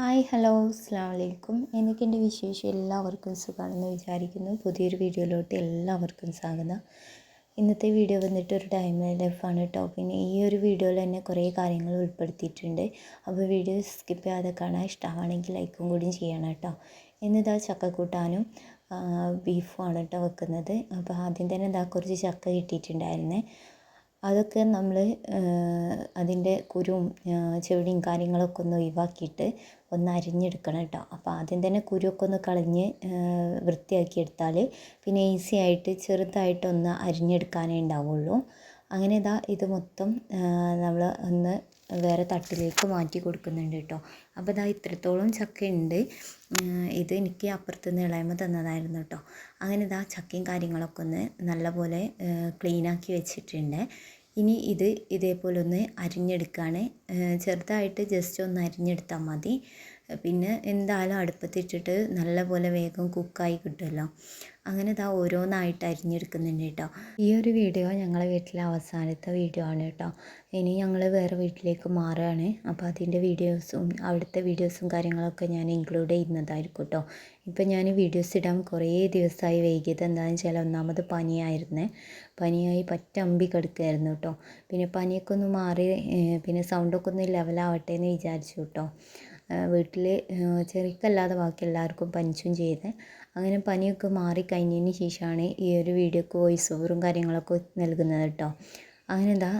Hi hello അസ്സാം വലൈക്കും എനിക്കെന്റെ വിശേഷം എല്ലാവർക്കും സുഖമാണെന്ന് വിചാരിക്കുന്നു. പുതിയൊരു വീഡിയോയിലോട്ട് എല്ലാവർക്കും സ്വാഗതം. ഇന്നത്തെ വീഡിയോ വന്നിട്ട് ഒരു ടൈം ലൈഫാണ് കേട്ടോ പിന്നെ ഈ ഒരു വീഡിയോയിൽ തന്നെ കുറേ കാര്യങ്ങൾ ഉൾപ്പെടുത്തിയിട്ടുണ്ട്. അപ്പോൾ വീഡിയോ സ്കിപ്പ് ചെയ്യാതെ കാണാൻ ഇഷ്ടമാണെങ്കിൽ ലൈക്കും കൂടി ചെയ്യണം കേട്ടോ എന്നിതാ ചക്കക്കൂട്ടാനും ബീഫുമാണ് കേട്ടോ വെക്കുന്നത്. അപ്പോൾ ആദ്യം തന്നെ ഇതാ കുറച്ച് ചക്ക കിട്ടിയിട്ടുണ്ടായിരുന്നേ. അതൊക്കെ നമ്മൾ അതിന്റെ കുരുവും ചെവിടിയും കാര്യങ്ങളൊക്കെ ഒന്ന് ഒഴിവാക്കിയിട്ട് ഒന്ന് അരിഞ്ഞെടുക്കണം കേട്ടോ അപ്പോൾ ആദ്യം തന്നെ കുരുവൊക്കെ ഒന്ന് കളഞ്ഞ് വൃത്തിയാക്കി എടുത്താൽ പിന്നെ ഈസി ആയിട്ട് ചെറുതായിട്ടൊന്ന് അരിഞ്ഞെടുക്കാനേ ഉണ്ടാവുള്ളൂ. അങ്ങനെ ഇതാ ഇത് മൊത്തം നമ്മൾ ഒന്ന് വേറെ തട്ടിലേക്ക് മാറ്റി കൊടുക്കുന്നുണ്ട് കേട്ടോ. അപ്പോൾ ഇതാ ഇത്രത്തോളം ചക്കയുണ്ട്. ഇത് എനിക്ക് അപ്പുറത്ത് നിന്ന് ഇളയമ്മ തന്നതായിരുന്നു കേട്ടോ. അങ്ങനെ ഇതാ ചക്കയും കാര്യങ്ങളൊക്കെ ഒന്ന് നല്ലപോലെ ക്ലീനാക്കി വെച്ചിട്ടുണ്ട്. ഇനി ഇത് ഇതേപോലെ ഒന്ന് അരിഞ്ഞെടുക്കുകയാണ് ചെറുതായിട്ട് ജസ്റ്റ് ഒന്ന് അരിഞ്ഞെടുത്താൽ മതി. പിന്നെ എന്തായാലും അടുപ്പത്തിട്ടിട്ട് നല്ലപോലെ വേഗം കുക്കായി കിട്ടുമല്ലോ. അങ്ങനെ ഇതാ ഓരോന്നായിട്ട് അരിഞ്ഞെടുക്കുന്നുണ്ട് കേട്ടോ. ഈ ഒരു വീഡിയോ ഞങ്ങളെ വീട്ടിലെ അവസാനത്തെ വീഡിയോ ആണ് കേട്ടോ. ഇനി ഞങ്ങൾ വേറെ വീട്ടിലേക്ക് മാറുകയാണ്. അപ്പോൾ അതിന്റെ വീഡിയോസും അവിടുത്തെ വീഡിയോസും കാര്യങ്ങളൊക്കെ ഞാൻ ഇൻക്ലൂഡ് ചെയ്യുന്നതായിരിക്കും കേട്ടോ. ഇപ്പം ഞാൻ വീഡിയോസ് ഇടാൻ കുറേ ദിവസമായി വൈകിയത് എന്താണെന്ന് വെച്ചാൽ ഒന്നാമത് പനിയായിരുന്നേ. പനിയായി പറ്റ അമ്പി കിടക്കുകയായിരുന്നു കേട്ടോ. പിന്നെ പനിയൊക്കെ ഒന്ന് മാറി പിന്നെ സൗണ്ടൊക്കെ ഒന്ന് ലെവലാവട്ടെ എന്ന് വിചാരിച്ചു കേട്ടോ. വീട്ടിൽ ചെറിക്കല്ലാതെ ബാക്കി എല്ലാവർക്കും പനിച്ചും ചെയ്ത് അങ്ങനെ പനിയൊക്കെ മാറി കഴിഞ്ഞതിന് ശേഷമാണ് ഈ ഒരു വീഡിയോക്ക് വോയിസ് ഓവറും കാര്യങ്ങളൊക്കെ നൽകുന്നത് കേട്ടോ അങ്ങനെ എന്താ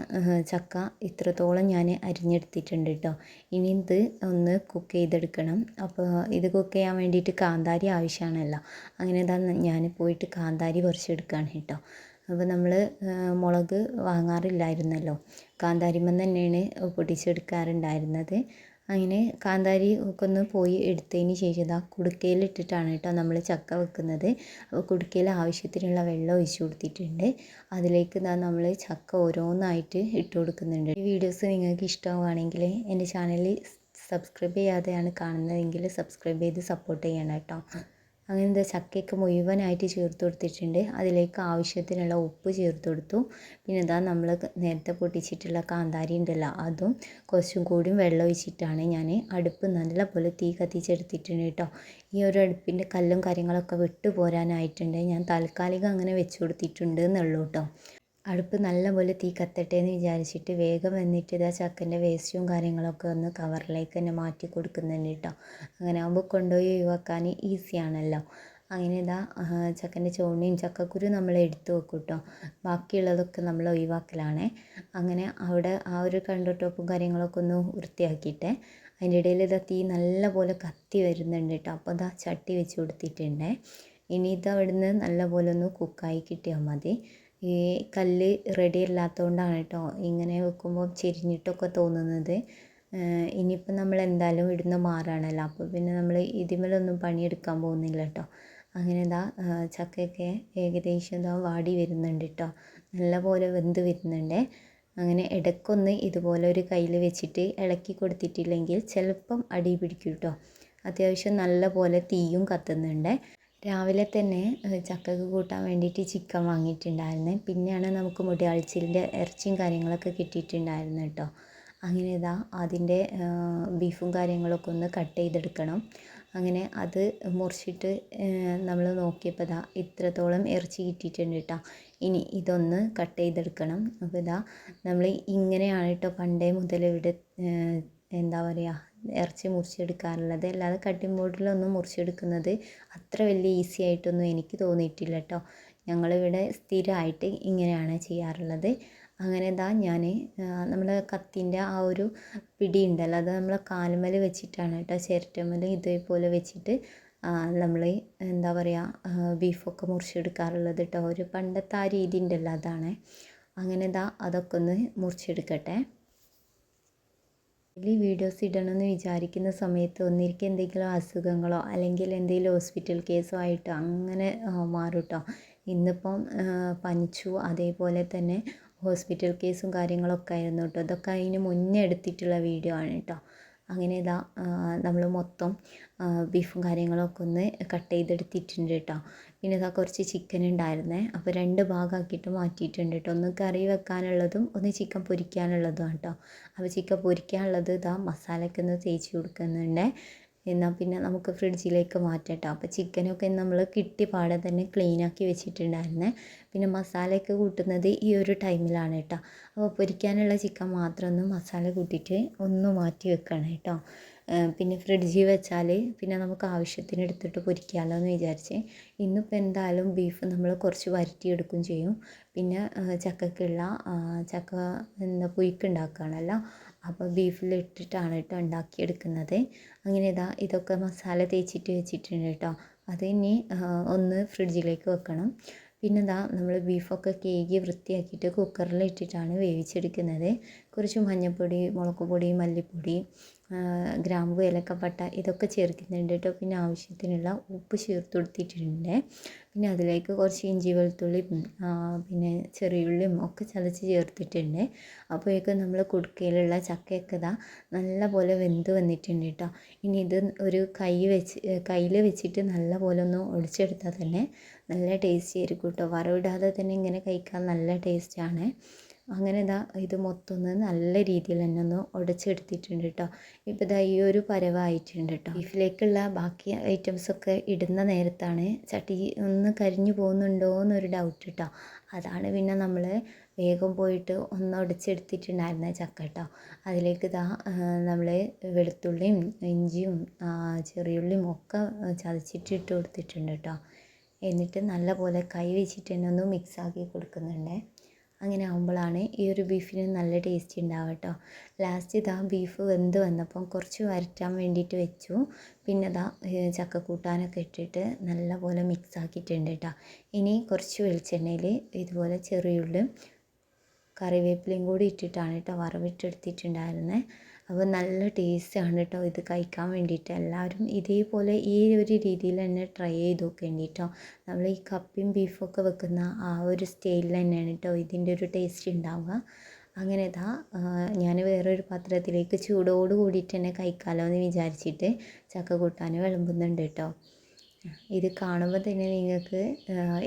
ചക്ക ഇത്രത്തോളം ഞാൻ അരിഞ്ഞെടുത്തിട്ടുണ്ട് കേട്ടോ ഇനി ഇത് ഒന്ന് കുക്ക് ചെയ്തെടുക്കണം. അപ്പോൾ ഇത് കുക്ക് ചെയ്യാൻ വേണ്ടിയിട്ട് കാന്താരി ആവശ്യമാണല്ലോ. അങ്ങനെ എന്താ ഞാൻ പോയിട്ട് കാന്താരി പറിച്ചെടുക്കുകയാണ് കേട്ടോ അപ്പോൾ നമ്മൾ മുളക് വാങ്ങാറില്ലായിരുന്നല്ലോ. കാന്താരിമ്മ തന്നെയാണ് പൊടിച്ചെടുക്കാറുണ്ടായിരുന്നത് അങ്ങനെ കാന്താരി ഒക്കെ ഒന്ന് പോയി എടുത്തതിന് ശേഷം ഇതാ കുടുക്കയിലിട്ടിട്ടാണ് കേട്ടോ നമ്മൾ ചക്ക വെക്കുന്നത്. അപ്പോൾ കുടുക്കയിൽ ആവശ്യത്തിനുള്ള വെള്ളം ഒഴിച്ച് കൊടുത്തിട്ടുണ്ട്. അതിലേക്ക് ഇതാ നമ്മൾ ചക്ക ഓരോന്നായിട്ട് ഇട്ട് കൊടുക്കുന്നുണ്ട്. ഈ വീഡിയോസ് നിങ്ങൾക്ക് ഇഷ്ടമാവുകയാണെങ്കിൽ എന്റെ ചാനലിൽ സബ്സ്ക്രൈബ് ചെയ്യാതെയാണ് കാണുന്നതെങ്കിൽ സബ്സ്ക്രൈബ് ചെയ്ത് സപ്പോർട്ട് ചെയ്യണം കേട്ടോ. അങ്ങനെ എന്താ ചക്കയൊക്കെ മുഴുവനായിട്ട് ചേർത്ത് കൊടുത്തിട്ടുണ്ട്. അതിലേക്ക് ആവശ്യത്തിനുള്ള ഉപ്പ് ചേർത്ത് കൊടുത്തു. പിന്നെ ഇതാ നമ്മൾ നേരത്തെ പൊട്ടിച്ചിട്ടുള്ള കാന്താരി ഉണ്ടല്ലോ അതും കുറച്ചും കൂടിയും വെള്ളം ഒഴിച്ചിട്ടാണ് ഞാൻ അടുപ്പ് നല്ലപോലെ തീ കത്തിച്ചെടുത്തിട്ടുണ്ട് കേട്ടോ. ഈ ഒരു അടുപ്പിന്റെ കല്ലും കാര്യങ്ങളൊക്കെ വിട്ടു പോരാനായിട്ടുണ്ട് ഞാൻ താൽക്കാലികം അങ്ങനെ വെച്ച് കൊടുത്തിട്ടുണ്ട് എന്നുള്ളൂ കേട്ടോ. അടുപ്പ് നല്ലപോലെ തീ കത്തട്ടെ എന്ന് വിചാരിച്ചിട്ട് വേഗം വന്നിട്ട് ഇതാ ചക്കന്റെ വേസ്റ്റും കാര്യങ്ങളൊക്കെ ഒന്ന് കവറിലേക്ക് തന്നെ മാറ്റി കൊടുക്കുന്നുണ്ട് കേട്ടോ. അങ്ങനെ ആകുമ്പോൾ കൊണ്ടുപോയി ഒഴിവാക്കാൻ ഈസിയാണല്ലോ അങ്ങനെ ഇതാ ചക്കന്റെ ചോണിയും ചക്കക്കുരു നമ്മൾ എടുത്തു വെക്കും കേട്ടോ. ബാക്കിയുള്ളതൊക്കെ നമ്മൾ ഒഴിവാക്കലാണേ. അങ്ങനെ അവിടെ ആ ഒരു കണ്ടോട്ടോപ്പും കാര്യങ്ങളൊക്കെ ഒന്ന് വൃത്തിയാക്കിയിട്ട് അതിന്റെ ഇടയിൽ ഇതാ തീ നല്ലപോലെ കത്തി വരുന്നുണ്ട് കേട്ടോ. അപ്പോൾ ഇതാ ചട്ടി വെച്ച് കൊടുത്തിട്ടുണ്ടേ. ഇനി ഇത് അവിടുന്ന് നല്ലപോലെ ഒന്ന് കുക്കായി കിട്ടിയാൽ മതി. ഈ കല്ല് റെഡി അല്ലാത്തതുകൊണ്ടാണ് കേട്ടോ ഇങ്ങനെ വെക്കുമ്പോൾ ചെരിഞ്ഞിട്ടൊക്കെ തോന്നുന്നത്. ഇനിയിപ്പോൾ നമ്മൾ എന്തായാലും ഇവിടുന്ന് മാറുകയാണല്ലോ അപ്പോൾ പിന്നെ നമ്മൾ ഇതിന്മേലൊന്നും പണിയെടുക്കാൻ പോകുന്നില്ല കേട്ടോ അങ്ങനെ ഇതാ ചക്കയൊക്കെ ഏകദേശം ഇതാ വാടി വരുന്നുണ്ട് കേട്ടോ നല്ലപോലെ വെന്ത് വരുന്നുണ്ട്. അങ്ങനെ ഇടയ്ക്കൊന്ന് ഇതുപോലെ ഒരു കയ്യിൽ വെച്ചിട്ട് ഇളക്കി കൊടുത്തിട്ടില്ലെങ്കിൽ ചിലപ്പം അടി പിടിക്കും കേട്ടോ അത്യാവശ്യം നല്ല പോലെ തീയും കത്തുന്നുണ്ട്. രാവിലെ തന്നെ ചക്കക്ക് കൂട്ടാൻ വേണ്ടിയിട്ട് ചിക്കൻ വാങ്ങിയിട്ടുണ്ടായിരുന്നു. പിന്നെയാണ് നമുക്ക് മുടിയാഴ്ചയിലിന്റെ ഇറച്ചിയും കാര്യങ്ങളൊക്കെ കിട്ടിയിട്ടുണ്ടായിരുന്നു കേട്ടോ. അങ്ങനെ ഇതാ അതിന്റെ ബീഫും കാര്യങ്ങളൊക്കെ ഒന്ന് കട്ട് ചെയ്തെടുക്കണം. അങ്ങനെ അത് മുറിച്ചിട്ട് നമ്മൾ നോക്കിയപ്പോൾ ഇതാ ഇത്രത്തോളം ഇറച്ചി കിട്ടിയിട്ടുണ്ട് കേട്ടോ. ഇനി ഇതൊന്ന് കട്ട് ചെയ്തെടുക്കണം. അപ്പോൾ ഇതാ നമ്മൾ ഇങ്ങനെയാണ് കേട്ടോ പണ്ടേ മുതൽ ഇവിടെ എന്താ പറയുക ഇറച്ചി മുറിച്ചെടുക്കാറുള്ളത് അല്ലാതെ കട്ടിംഗ് ബോർഡിലൊന്നും മുറിച്ചെടുക്കുന്നത് അത്ര വലിയ ഈസി ആയിട്ടൊന്നും എനിക്ക് തോന്നിയിട്ടില്ല കേട്ടോ ഞങ്ങളിവിടെ സ്ഥിരമായിട്ട് ഇങ്ങനെയാണ് ചെയ്യാറുള്ളത്. അങ്ങനെ ഇതാ ഞാൻ നമ്മുടെ കത്തിന്റെ ആ ഒരു പിടി ഉണ്ടല്ലോ അത് നമ്മൾ കാലുമേൽ വെച്ചിട്ടാണ് കേട്ടോ ചിരട്ടമൽ ഇതേപോലെ വെച്ചിട്ട് നമ്മൾ എന്താ പറയുക ബീഫൊക്കെ മുറിച്ചെടുക്കാറുള്ളത് കേട്ടോ ഒരു പണ്ടത്തെ ആ രീതി ഉണ്ടല്ലോ അതാണ്. അങ്ങനെ ഇതാ അതൊക്കെ ഒന്ന് മുറിച്ചെടുക്കട്ടെ. ഡെയിലി വീഡിയോസ് ഇടണമെന്ന് വിചാരിക്കുന്ന സമയത്ത് ഒന്നിരിക്കും എന്തെങ്കിലും അസുഖങ്ങളോ അല്ലെങ്കിൽ എന്തെങ്കിലും ഹോസ്പിറ്റൽ കേസോ ആയിട്ട് അങ്ങനെ മാറും കേട്ടോ ഇന്നിപ്പം പനിച്ചു അതേപോലെ തന്നെ ഹോസ്പിറ്റൽ കേസും കാര്യങ്ങളൊക്കെ ആയിരുന്നു കേട്ടോ ഇതൊക്കെ അതിന് മുന്നേ എടുത്തിട്ടുള്ള വീഡിയോ ആണ് കേട്ടോ അങ്ങനെ ഇതാ നമ്മൾ മൊത്തം ബീഫും കാര്യങ്ങളൊക്കെ ഒന്ന് കട്ട് ചെയ്തെടുത്തിട്ടുണ്ട് കേട്ടോ പിന്നെ ഇതാ കുറച്ച് ചിക്കൻ ഉണ്ടായിരുന്നേ അപ്പോൾ രണ്ട് ഭാഗമാക്കിയിട്ട് മാറ്റിയിട്ടുണ്ട് കേട്ടോ ഒന്ന് കറി വെക്കാനുള്ളതും ഒന്ന് ചിക്കൻ പൊരിക്കാനുള്ളതും കേട്ടോ അപ്പോൾ ചിക്കൻ പൊരിക്കാനുള്ളത് ഇതാ മസാലയ്ക്ക് ഒന്ന് തേച്ച് കൊടുക്കുന്നുണ്ട്. എന്നാൽ പിന്നെ നമുക്ക് ഫ്രിഡ്ജിലേക്ക് മാറ്റാം അപ്പോൾ ചിക്കനൊക്കെ നമ്മൾ കിട്ടി പാടെ തന്നെ ക്ലീനാക്കി വെച്ചിട്ടുണ്ടായിരുന്നു. പിന്നെ മസാലയൊക്കെ കൂട്ടുന്നത് ഈ ഒരു ടൈമിലാണ് കേട്ടോ അപ്പോൾ പൊരിക്കാനുള്ള ചിക്കൻ മാത്രം ഒന്ന് മസാല കൂട്ടിയിട്ട് ഒന്ന് മാറ്റി വെക്കണം കേട്ടോ പിന്നെ ഫ്രിഡ്ജിൽ വെച്ചാൽ പിന്നെ നമുക്ക് ആവശ്യത്തിന് എടുത്തിട്ട് പൊരിക്കാമല്ലോ എന്ന് വിചാരിച്ച്. ഇന്നിപ്പോൾ എന്തായാലും ബീഫ് നമ്മൾ കുറച്ച് വരട്ടിയെടുക്കുകയും ചെയ്യും. പിന്നെ ചക്കക്കുള്ള ചക്ക എന്താ പുയ്ക്ക് ഉണ്ടാക്കുകയാണല്ലോ അപ്പോൾ ബീഫിലിട്ടിട്ടാണ് കേട്ടോ ഉണ്ടാക്കിയെടുക്കുന്നത്. അങ്ങനെ ഇതാ ഇതൊക്കെ മസാല തേച്ചിട്ട് വെച്ചിട്ടുണ്ട് കേട്ടോ. അത് ഇനി ഒന്ന് ഫ്രിഡ്ജിലേക്ക് വെക്കണം. പിന്നെ ഇതാ നമ്മൾ ബീഫൊക്കെ കേകി വൃത്തിയാക്കിയിട്ട് കുക്കറിൽ ഇട്ടിട്ടാണ് വേവിച്ചെടുക്കുന്നത്. കുറച്ച് മഞ്ഞൾപ്പൊടി മുളക് പൊടി മല്ലിപ്പൊടി ഗ്രാമ്പു ഏലക്കപ്പട്ട ഇതൊക്കെ ചേർക്കുന്നുണ്ട് കേട്ടോ പിന്നെ ആവശ്യത്തിനുള്ള ഉപ്പ് ചേർത്ത് കൊടുത്തിട്ടുണ്ട് പിന്നെ അതിലേക്ക് കുറച്ച് ഇഞ്ചി വെളുത്തുള്ളി പിന്നെ ചെറിയുള്ളിയും ഒക്കെ ചതച്ച് ചേർത്തിട്ടുണ്ട്. അപ്പോഴേക്കും നമ്മൾ കുടുക്കയിലുള്ള ചക്കയൊക്കെ ഇതാ നല്ല പോലെ വെന്ത് വന്നിട്ടുണ്ട് കേട്ടോ ഇനി ഇത് ഒരു കൈ വെച്ച് കയ്യിൽ വെച്ചിട്ട് നല്ല പോലെ ഒന്ന് ഒളിച്ചെടുത്താൽ തന്നെ നല്ല ടേസ്റ്റി ആയിരിക്കും കേട്ടോ വറവിടാതെ തന്നെ ഇങ്ങനെ കഴിക്കാൻ നല്ല ടേസ്റ്റാണ് അങ്ങനെ ഇതാ ഇത് മൊത്തം ഒന്ന് നല്ല രീതിയിൽ തന്നെ ഒന്ന് ഉടച്ചെടുത്തിട്ടുണ്ട് കേട്ടോ ഇപ്പോൾ ഇതാ ഈ ഒരു പരവായിട്ടുണ്ട് കേട്ടോ ബീഫിലേക്കുള്ള ബാക്കി ഐറ്റംസൊക്കെ ഇടുന്ന നേരത്താണ് ചട്ടി ഒന്ന് കരിഞ്ഞു പോകുന്നുണ്ടോ എന്നൊരു ഡൗട്ട് കേട്ടോ അതാണ് പിന്നെ നമ്മൾ വേഗം പോയിട്ട് ഒന്ന് ഉടച്ചെടുത്തിട്ടുണ്ടായിരുന്ന ചക്ക കേട്ടോ അതിലേക്ക് ഇതാ നമ്മൾ വെളുത്തുള്ളിയും ഇഞ്ചിയും ചെറിയുള്ളിയും ഒക്കെ ചതച്ചിട്ട് ഇട്ട് കൊടുത്തിട്ടുണ്ട് കേട്ടോ എന്നിട്ട് നല്ലപോലെ കൈ വെച്ചിട്ട് തന്നെ ഒന്ന് മിക്സ് ആക്കി കൊടുക്കുന്നുണ്ട്. അങ്ങനെ ആകുമ്പോഴാണ് ഈ ഒരു ബീഫിന് നല്ല ടേസ്റ്റ് ഉണ്ടാവുക കേട്ടോ ലാസ്റ്റ് ഇതാ ബീഫ് വെന്ത് വന്നപ്പം കുറച്ച് വരട്ടാൻ വേണ്ടിയിട്ട് വെച്ചു. പിന്നെ ഇതാ ചക്കക്കൂട്ടാനൊക്കെ ഇട്ടിട്ട് നല്ലപോലെ മിക്സ് ആക്കിയിട്ടുണ്ട് കേട്ടോ ഇനി കുറച്ച് വെളിച്ചെണ്ണയിൽ ഇതുപോലെ ചെറിയുള്ളിയും കറിവേപ്പിലയും കൂടി ഇട്ടിട്ടാണ് കേട്ടോ വറവിട്ടെടുത്തിട്ടുണ്ടായിരുന്നത് അപ്പോൾ നല്ല ടേസ്റ്റാണ് കേട്ടോ ഇത് കഴിക്കാൻ വേണ്ടിയിട്ട്. എല്ലാവരും ഇതേപോലെ ഈ ഒരു രീതിയിൽ തന്നെ ട്രൈ ചെയ്ത് നോക്കേണ്ടി കേട്ടോ നമ്മൾ ഈ കപ്പയും ബീഫൊക്കെ വെക്കുന്ന ആ ഒരു സ്റ്റൈലിൽ തന്നെയാണ് കേട്ടോ ഇതിന്റെ ഒരു ടേസ്റ്റ് ഉണ്ടാവുക അങ്ങനെ ഇതാ ഞാൻ വേറൊരു പാത്രത്തിലേക്ക് ചൂടോട് കൂടിയിട്ട് തന്നെ കഴിക്കാമല്ലോ എന്ന് വിചാരിച്ചിട്ട് ചക്ക കൂട്ടാൻ വിളമ്പുന്നുണ്ട് കേട്ടോ ഇത് കാണുമ്പോൾ തന്നെ നിങ്ങൾക്ക്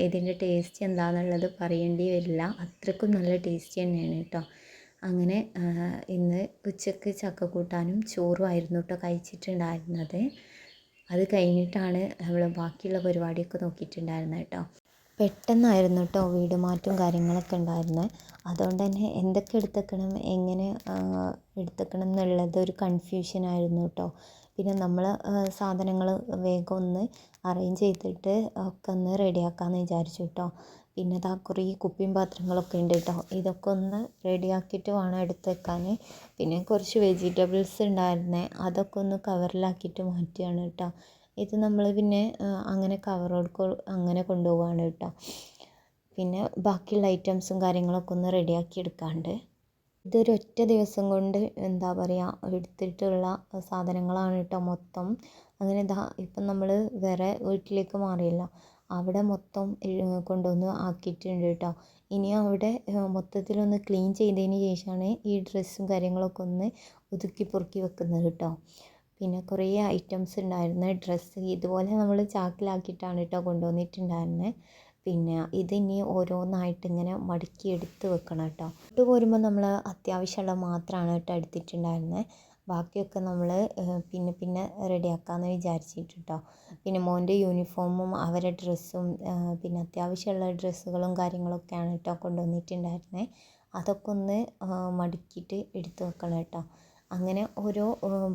ഇതിന്റെ ടേസ്റ്റ് എന്താണെന്നുള്ളത് പറയേണ്ടി വരില്ല. അത്രക്കും നല്ല ടേസ്റ്റ് തന്നെയാണ് കേട്ടോ. അങ്ങനെ ഇന്ന് ഉച്ചയ്ക്ക് ചക്ക കൂട്ടാനും ചോറും ആയിരുന്നു കേട്ടോ കഴിച്ചിട്ടുണ്ടായിരുന്നത്. അത് കഴിഞ്ഞിട്ടാണ് നമ്മൾ ബാക്കിയുള്ള പരിപാടിയൊക്കെ നോക്കിയിട്ടുണ്ടായിരുന്നത് കേട്ടോ പെട്ടെന്നായിരുന്നു കേട്ടോ വീട് മാറ്റവും കാര്യങ്ങളൊക്കെ ഉണ്ടായിരുന്നത്. അതുകൊണ്ട് തന്നെ എന്തൊക്കെ എടുത്തേക്കണം എങ്ങനെ എടുത്തേക്കണം എന്നുള്ളത് ഒരു കൺഫ്യൂഷനായിരുന്നു കേട്ടോ പിന്നെ നമ്മൾ സാധനങ്ങൾ വേഗം ഒന്ന് അറേഞ്ച് ചെയ്തിട്ട് ഒക്കെ ഒന്ന് റെഡിയാക്കാമെന്ന് വിചാരിച്ചു കേട്ടോ പിന്നെ ഇതാ കുറേ കുപ്പിയും പാത്രങ്ങളൊക്കെ ഉണ്ട് കേട്ടോ. ഇതൊക്കെ ഒന്ന് റെഡിയാക്കിയിട്ട് വേണം എടുത്ത് വെക്കാൻ പിന്നെ കുറച്ച് വെജിറ്റബിൾസ് ഉണ്ടായിരുന്നേ അതൊക്കെ ഒന്ന് കവറിലാക്കിയിട്ട് മാറ്റുകയാണ് കേട്ടോ. ഇത് നമ്മൾ പിന്നെ അങ്ങനെ കവറോട് അങ്ങനെ കൊണ്ടുപോവാണ് കേട്ടോ. പിന്നെ ബാക്കിയുള്ള ഐറ്റംസും കാര്യങ്ങളൊക്കെ ഒന്ന് റെഡിയാക്കി എടുക്കാണ്ട്. ഇതൊരു ഒറ്റ ദിവസം കൊണ്ട് എന്താ പറയുക എടുത്തിട്ടുള്ള സാധനങ്ങളാണ് കേട്ടോ മൊത്തം. അങ്ങനെ ഇതാ ഇപ്പം നമ്മൾ വേറെ വീട്ടിലേക്ക് മാറിയല്ല. അവിടെ മൊത്തം കൊണ്ടുവന്ന് ആക്കിയിട്ടുണ്ട് കേട്ടോ ഇനി അവിടെ മൊത്തത്തിലൊന്ന് ക്ലീൻ ചെയ്തതിന് ശേഷമാണ് ഈ ഡ്രസ്സും കാര്യങ്ങളൊക്കെ ഒന്ന് ഒതുക്കി പൊറുക്കി വെക്കുന്നത് കേട്ടോ പിന്നെ കുറേ ഐറ്റംസ് ഉണ്ടായിരുന്നു. ഡ്രസ്സ് ഇതുപോലെ നമ്മൾ ചാക്കിലാക്കിയിട്ടാണ് കേട്ടോ കൊണ്ടുവന്നിട്ടുണ്ടായിരുന്നത് പിന്നെ ഇതിനി ഓരോന്നായിട്ട് ഇങ്ങനെ മടക്കി എടുത്ത് വെക്കണം കേട്ടോ ഇട്ട് പോരുമ്പോൾ നമ്മൾ അത്യാവശ്യമുള്ള മാത്രമാണ് കേട്ടോ എടുത്തിട്ടുണ്ടായിരുന്നത് ബാക്കിയൊക്കെ നമ്മൾ പിന്നെ പിന്നെ റെഡിയാക്കാമെന്ന് വിചാരിച്ചിട്ട് കേട്ടോ പിന്നെ മോന്റെ യൂണിഫോമും അവരുടെ ഡ്രസ്സും പിന്നെ അത്യാവശ്യമുള്ള ഡ്രസ്സുകളും കാര്യങ്ങളൊക്കെയാണ് കേട്ടോ കൊണ്ടുവന്നിട്ടുണ്ടായിരുന്നത് അതൊക്കെ ഒന്ന് മടക്കിയിട്ട് എടുത്ത് വെക്കണം കേട്ടോ. അങ്ങനെ ഓരോ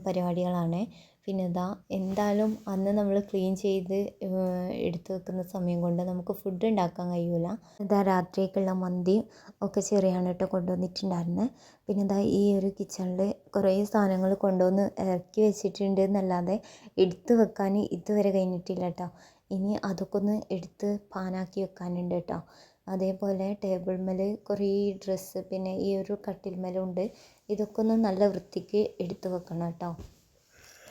പരിപാടികളാണ്. പിന്നെ ഇതാ എന്തായാലും അന്ന് നമ്മൾ ക്ലീൻ ചെയ്ത് എടുത്ത് വെക്കുന്ന സമയം കൊണ്ട് നമുക്ക് ഫുഡ് ഉണ്ടാക്കാൻ കഴിയില്ല ഇതാ രാത്രിക്കുള്ള മന്തി ഒക്കെ ചെറിയാണ് കേട്ടോ കൊണ്ടുവന്നിട്ടുണ്ടായിരുന്നത് പിന്നെ ഇതാ ഈ ഒരു കിച്ചണിൽ കുറേ സാധനങ്ങൾ കൊണ്ടുവന്ന് ഇറക്കി വെച്ചിട്ടുണ്ട് എന്നല്ലാതെ എടുത്ത് വെക്കാൻ ഇതുവരെ കഴിഞ്ഞിട്ടില്ല കേട്ടോ. ഇനി അതൊക്കെ ഒന്ന് എടുത്ത് പാനാക്കി വെക്കാനുണ്ട് കേട്ടോ. അതേപോലെ ടേബിൾ മേൽ കുറേ ഡ്രസ്സ് പിന്നെ ഈ ഒരു കട്ടിൽ മേലുണ്ട് ഇതൊക്കെ ഒന്ന് നല്ല വൃത്തിക്ക് എടുത്ത് വെക്കണം കേട്ടോ.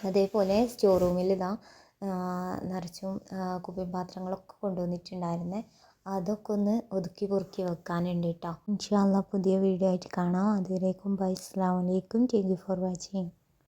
അതേപോലെ സ്റ്റോർ റൂമിൽ ഇതാ നിറച്ചും കുപ്പി പാത്രങ്ങളൊക്കെ കൊണ്ടുവന്നിട്ടുണ്ടായിരുന്നേ. അതൊക്കെ ഒന്ന് ഒതുക്കി പൊറുക്കി വെക്കാനുണ്ട് കേട്ടോ ഇൻഷാല്ല പുതിയ വീഡിയോ ആയിട്ട് കാണാം. അതുവരേക്കും ബൈ. അസ്സാം വലൈക്കും യു ഫോർ വാച്ചിങ്